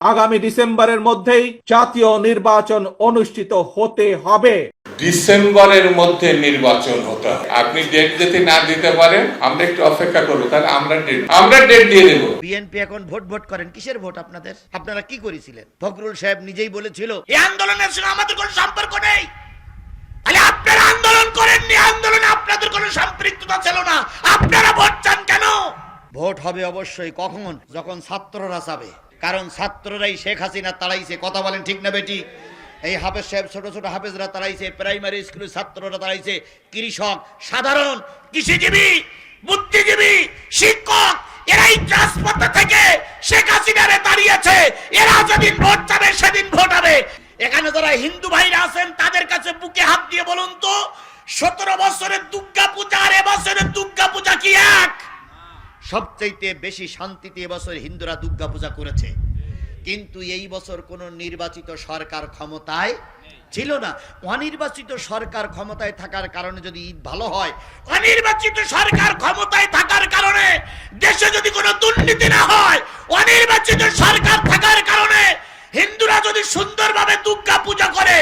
আগামী ডিসেম্বরের মধ্যেই জাতীয় নির্বাচন অনুষ্ঠিত হতে হবে। ডিসেম্বরের মধ্যে নির্বাচন হতে হবে। আপনি ডেট যদি না দিতে পারেন আমরা একটু অপেক্ষা করব তাহলে আমরা ডেট আমরা ডেট দিয়ে দেবো। বিএনপি এখন ভোট ভোট করেন কিসের ভোট আপনাদের? আপনারা কি করেছিলেন? ফখরুল সাহেব নিজেই বলেছিল এই আন্দোলনের সঙ্গে আমাদের কোনো সম্পর্ক নেই। তাহলে আপনারা আন্দোলন করেননি আন্দোলনে আপনাদের কোনো সম্পৃক্ততা ছিল না। আপনারা ভোট চান কেন? ভোট হবে অবশ্যই কখন? যখন ছাত্ররা চাবে। কারণ ছাত্ররাই শেখ হাসিনা তাড়াইছে। কথা বলেন ঠিক না বেটি? এই হাফেজ সাহেব, ছোট ছোট হাফেজরা তাড়াইছে, প্রাইমারি স্কুলের ছাত্ররা তাড়াইছে। কৃষক, সাধারণ, কৃষিজীবী, বুদ্ধিজীবী, শিক্ষক, এরাই রাজপথে থেকে শেখ হাসিনারে দাঁড়িয়েছে। এরা যেদিন ভোট যাবে সেদিন ভোট হবে। এখানে যারা হিন্দু ভাইরা আছেন, তাদের কাছে বুকে হাত দিয়ে বলুন তো, সতেরো বছরের দুর্গা পূজা আর এবছরের দুর্গা পূজা কি এক? সবচাইতে বেশি শান্তিতে এবছর হিন্দুরা দুর্গা পূজা করেছে। কিন্তু এই বছর কোন নির্বাচিত সরকার ক্ষমতায় ছিল না। অনির্বাচিত সরকার ক্ষমতায় থাকার কারণে যদি ঈদ ভালো হয়, অনির্বাচিত সরকার ক্ষমতায় থাকার কারণে দেশে যদি কোনো দুর্নীতি না হয়, অনির্বাচিত সরকার থাকার কারণে হিন্দুরা যদি সুন্দরভাবে দুর্গা পূজা করে,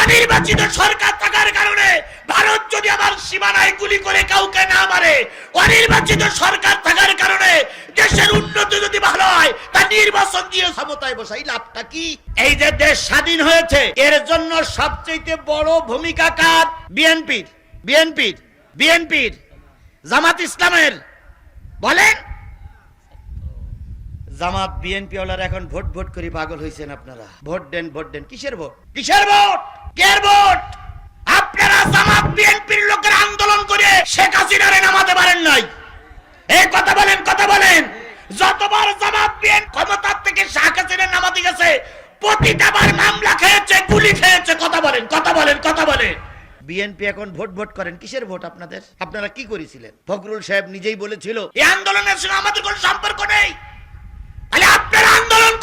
অনির্বাচিত সরকার থাকার কারণে ভারত যদি আমার সীমানায় গুলি করে কাউকে না মারে, অনির্বাচিত সরকার থাকার কারণে দেশের উন্নতি যদি ভালো হয়, তা নির্বাচন দিয়ে ক্ষমতায় বসাই লাভটা কি? এই যে দেশ স্বাধীন হয়েছে, এর জন্য সবচেয়ে বড় ভূমিকা কার? বিএনপির বিএনপির বিএনপির, জামাত ইসলামের। বলেন। জামাত বিএনপি ওলার এখন ভোট ভোট করে পাগল হয়েছেন আপনারা। ভোট দেন ভোট দেন। কিসের ভোট? কিসের ভোট? কের ভোট? আপনারা জামাত, বিএনপির লোকের আন্দোলন করে শেখ হাসিনারে নামাতে পারেন নাই। এই কথা বলেন কথা বলেন। যতবার জামাত বিএন ক্ষমতার থেকে শেখ হাসিনা নামাতে গেছে, প্রতিটা বার মামলা খেয়েছে, গুলি খেয়েছে, কথা বলেন কথা বলেন কথা বলেন। বিএনপি এখন ভোট ভোট করেন। কিসের ভোট আপনাদের? আপনারা কি করেছিলেন? ফখরুল সাহেব নিজেই বলেছিল, এই আন্দোলনের সঙ্গে আমাদের কোনো সম্পর্ক নেই।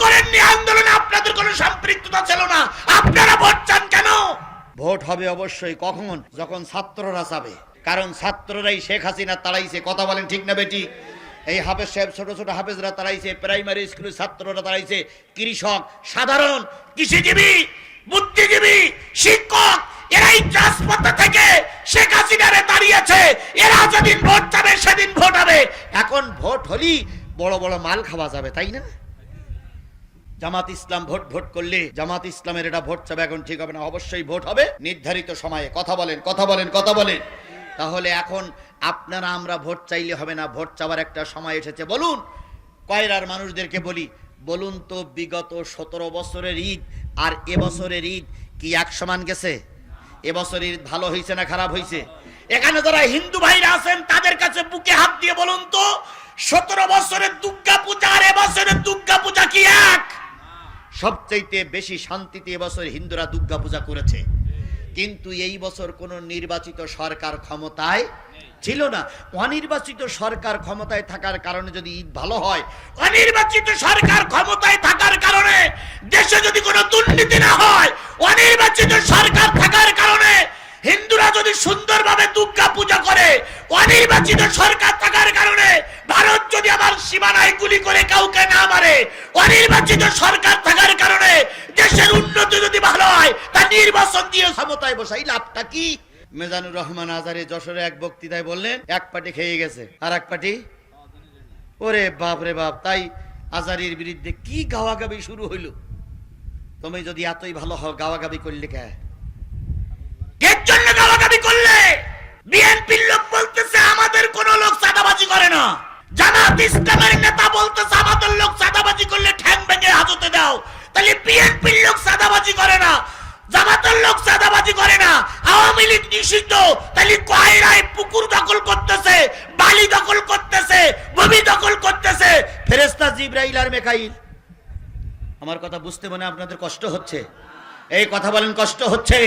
করেননি, আন্দোলনে আপনাদের সম্পৃক্ততা ছিল না। আপনারা ভোট চান কেন? ভোট হবে অবশ্যই কখন? যখন ছাত্ররা চাবে। কারণ ছাত্ররাই শেখ হাসিনা কথা বলেন ঠিক না বেটি? এই হাফেজ সাহেব, ছোট ছোট হাফেজরা প্রাইমারি স্কুলের ছাত্ররা কৃষক, সাধারণ, কৃষিজীবী, বুদ্ধিজীবী, শিক্ষক, এরাই রাজপথে থেকে শেখ হাসিনারে দাঁড়িয়েছে। এরা যেদিন ভোট যাবে সেদিন ভোট হবে। এখন ভোট হলি বড় বড় মাল খাওয়া যাবে, তাই না? জামাত ইসলাম ভোট ভোট করলে জামাত ইসলামের এটা ভোট চাবে, এখন ঠিক হবে না, অবশ্যই ভোট হবে। নির্ধারিত সময়ে কথা বলেন কথা বলেন কথা বলেন। তাহলে এখন আপনারা আমরা ভোট চাইলে হবে না, ভোট চাওয়ার একটা সময় এসেছে। বলুন, কয়রার মানুষদেরকে বলি, বলুন তো বিগত সতেরো বছরের ঈদ আর এবছরের ঈদ কি এক সমান গেছে? এবছর ঈদ ভালো হয়েছে না খারাপ হয়েছে এখানে যারা হিন্দু ভাইরা আছেন, তাদের কাছে বুকে হাত দিয়ে বলুন তো, সতেরো বছরের সবচাইতে বেশি শান্তিতে এবছর হিন্দুরা দুর্গা পূজা করেছে। কিন্তু এই বছর কোন নির্বাচিত সরকার ক্ষমতায় ছিল না। অনির্বাচিত সরকার ক্ষমতায় থাকার কারণে যদি ঈদ ভালো হয়, অনির্বাচিত সরকার ক্ষমতায় থাকার কারণে, দেশে যদি কোনো দুর্নীতি না হয়, অনির্বাচিত সরকার থাকার কারণে হিন্দুরা যদি সুন্দরভাবে দুর্গা পূজা করে, অনির্বাচিত সরকার থাকার কারণে ভারত যদি আমার সীমানায় গুলি করে কাউকে না মারে, অনির্বাচিত সরকার থাকার কারণে দেশের উন্নতি যদি ভালো হয় তা নির্বাচন দিয়ে ক্ষমতায় বসাই লাভটা কি? মেজানুর রহমান আজারে যশোরে এক বক্তৃতায় বললেন, এক পাটি খেয়ে গেছে, আর এক পাটি? ওরে বাপ রে বাপ, তাই আজারির বিরুদ্ধে কি গাওয়াগাবি শুরু হইল? তুমি যদি এতই ভালো হও, গাওয়াগাবি করলে কে? এর জন্য গালাগালি করলে বিএনপির লোক বলতেছে, আমাদের কোন লোক চাঁদাবাজি করে না। জামাত ইসলামের নেতা বলতেছে, আমাদের লোক চাঁদাবাজি করলে ঠ্যাং ভেঙে হাজতে দাও। তাহলে বিএনপির লোক চাঁদাবাজি করে না। জামাতের লোক চাঁদাবাজি করে না। আওয়ামী লীগ নিষিদ্ধ। তাহলে কয়রায় পুকুর দখল করতেছে, বালি দখল করতেছে, ভূমি দখল করতেছে। ফেরেস্তা জিব্রাইল আর মেকাইল। আমার কথা বুঝতে মনে আপনাদের কষ্ট হচ্ছে। এই কথা বলেন, কষ্ট হচ্ছে।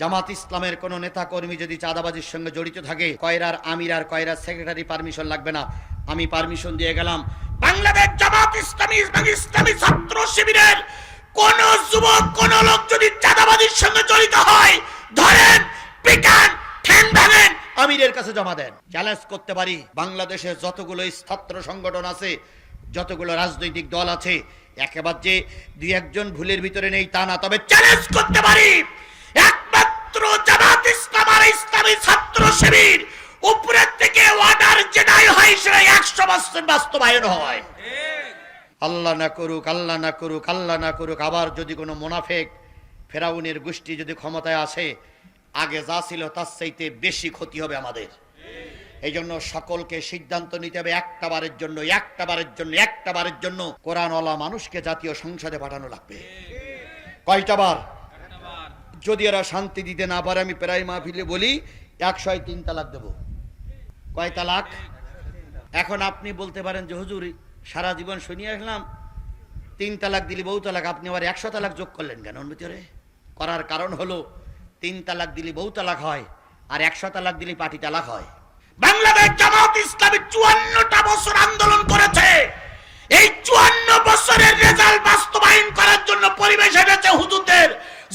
জামাত ইসলামের কোন নেতা কর্মী যদি চাঁদাবাজির সঙ্গে জড়িত থাকে, কয়রার আমির আর কয়রার সেক্রেটারি পারমিশন লাগবে না। আমি পারমিশন দিয়ে গেলাম। বাংলাদেশ জামাত ইসলামী ইসলামী ছাত্র শিবিরের কোন যুবক, কোন লোক যদি চাঁদাবাজির সঙ্গে জড়িত হয়, ধরেন পিটান ঠ্যাং আমিরের কাছে জমা দেন। চ্যালেঞ্জ করতে পারি, বাংলাদেশে যতগুলো ছাত্র সংগঠন আছে, যতগুলো রাজনৈতিক দল আছে, একেবারে যে দুই একজন ভুলের ভিতরে নেই তা না, তবে চ্যালেঞ্জ করতে পারি। একশো বাস্তবায়ন হয়। আল্লাহ না করুক, আল্লাহ না করুক, আল্লাহ না করুক, আবার যদি কোনো মোনাফেক ফেরাউনের গোষ্ঠী যদি ক্ষমতায় আসে, আগে যা ছিল তার চাইতে বেশি ক্ষতি হবে আমাদের। এই জন্য সকলকে সিদ্ধান্ত নিতে হবে একটা বারের জন্য, একটা বারের জন্য, একটা বারের জন্য। কোরআনওয়ালা মানুষকে জাতীয় সংসদে পাঠানো লাগবে। কয়টা বার? যদি এরা শান্তি দিতে না পারে, আমি প্রায় মাহফিলে বলি, একশো তিন তালাক দেবো। কয় তালাক? এখন আপনি বলতে পারেন যে, হুজুর, সারা জীবন শুনিয়ে আসলাম, তিন তালাক দিলি, বহু তালাক, আপনি আবার একশো তালাক যোগ করলেন কেন? ওর ভিতরে করার কারণ হলো, তিন তালাক দিলি, বহু তালাক হয়, আর একশো তালাক দিলি পাটি তালাক হয়। বাংলাদেশ জামাত ইসলামী চুয়ান্নটা বছর আন্দোলন করেছে। এই চুয়ান্ন বছরের রেজাল্ট বাস্তবায়ন করার জন্য পরিবেশ এনেছে হুজুরদের।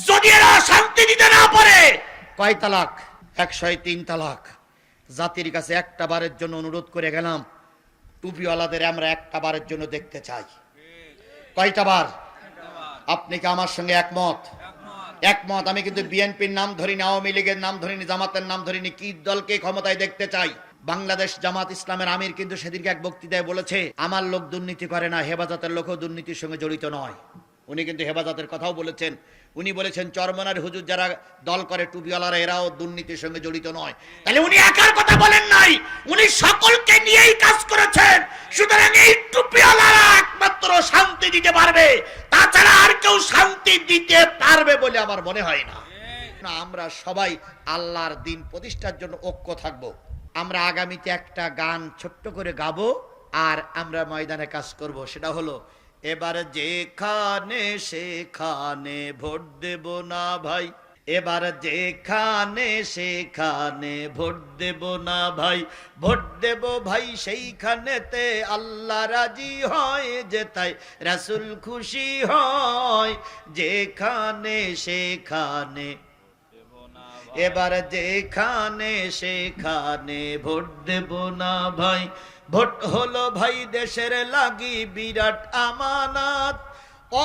যদি এরা শান্তি দিতে না পারে, কয় তালাক? একশো তিন তালাক। জাতির কাছে একটা বারের জন্য অনুরোধ করে গেলাম। টুপিওয়ালাদের আমরা একটা বারের জন্য দেখতে চাই। কয়টা বার? আপনি কি আমার সঙ্গে একমত? একমত। আমি কিন্তু বিএনপির নাম ধরিনি, আওয়ামী লীগের নাম ধরিনি, জামাতের নাম ধরিনি। কি দলকে ক্ষমতায় দেখতে চাই? বাংলাদেশ জামাত ইসলামের আমির কিন্তু সেদিনকে এক বক্তৃতায় বলেছে, আমার লোক দুর্নীতি করে না, হেফাজতের লোকও দুর্নীতির সঙ্গে জড়িত নয়। উনি কিন্তু হেফাজতের কথাও বলেছেন। উনি বলেছেন, চরমনার হুজুর যারা দল করে টুপিওয়ালারা, এরাও দুর্নীতির সঙ্গে জড়িত নয়। তাহলে উনি একার কথা বলেন নাই। উনি সকলকে নিয়েই কাজ করেছেন। সুতরাং এই টুপিওয়ালারা একমাত্র শান্তি দিতে পারবে। তাছাড়া আর কেউ শান্তি দিতে পারবে বলে আমার মনে হয় না। না, আমরা সবাই আল্লাহর দিন প্রতিষ্ঠার জন্য ঐক্য থাকব। আমরা আগামীতে একটা গান ছোট্ট করে গাবো আর আমরা ময়দানে কাজ করব। সেটা হলো এবার যেখানে সেখানে ভোট দেব না ভাই। এবার যেখানে সেখানে ভোট দেব না ভাই। ভোট দেব ভাই সেইখানেতে আল্লাহ রাজি হয় যে তাই, রাসুল খুশি হয় যেখানে সেখানে। এবার যেখানে সেখানে ভোট দেব না ভাই। ভোট হলো ভাই দেশের লাগি বিরাট আমানাত।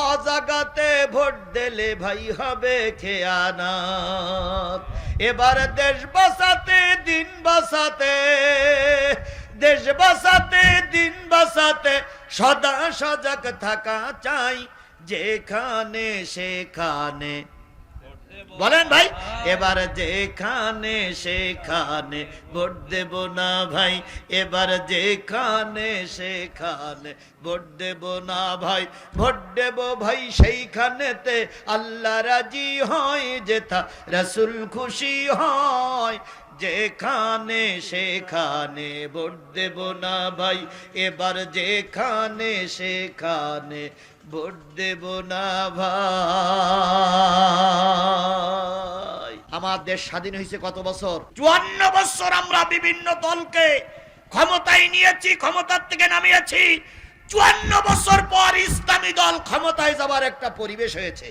অজাগাতে ভোট দিলে ভাই হবে খেয়ানাত। এবার দেশ বাঁচাতে দিন বাঁচাতে দেশ বাঁচাতে দিন বাঁচাতে সদা সজাগ থাকা চাই, যেখানে সেখানে বলেন ভাই। এবার যেখানে সেখানে ভোট দেব না ভাই। এবার যেখানে সেখানে ভোট দেব না ভাই। ভোট দেব ভাই সেইখানেতে আল্লাহ রাজি হয় যেথা রসুল খুশি হয়। যেখানে সেখানে ভোট দেব না ভাই। এবার যেখানে সেখানে ভোট দেব না ভাই। দেশ স্বাধীন হয়েছে কত বছর? চুয়ান্ন বছর আমরা বিভিন্ন দলকে ক্ষমতায় নিয়েছি, ক্ষমতার থেকে নামিয়েছি। চুয়ান্ন বছর পর ইসলামী দল ক্ষমতায় যাবার একটা পরিবেশ হয়েছে।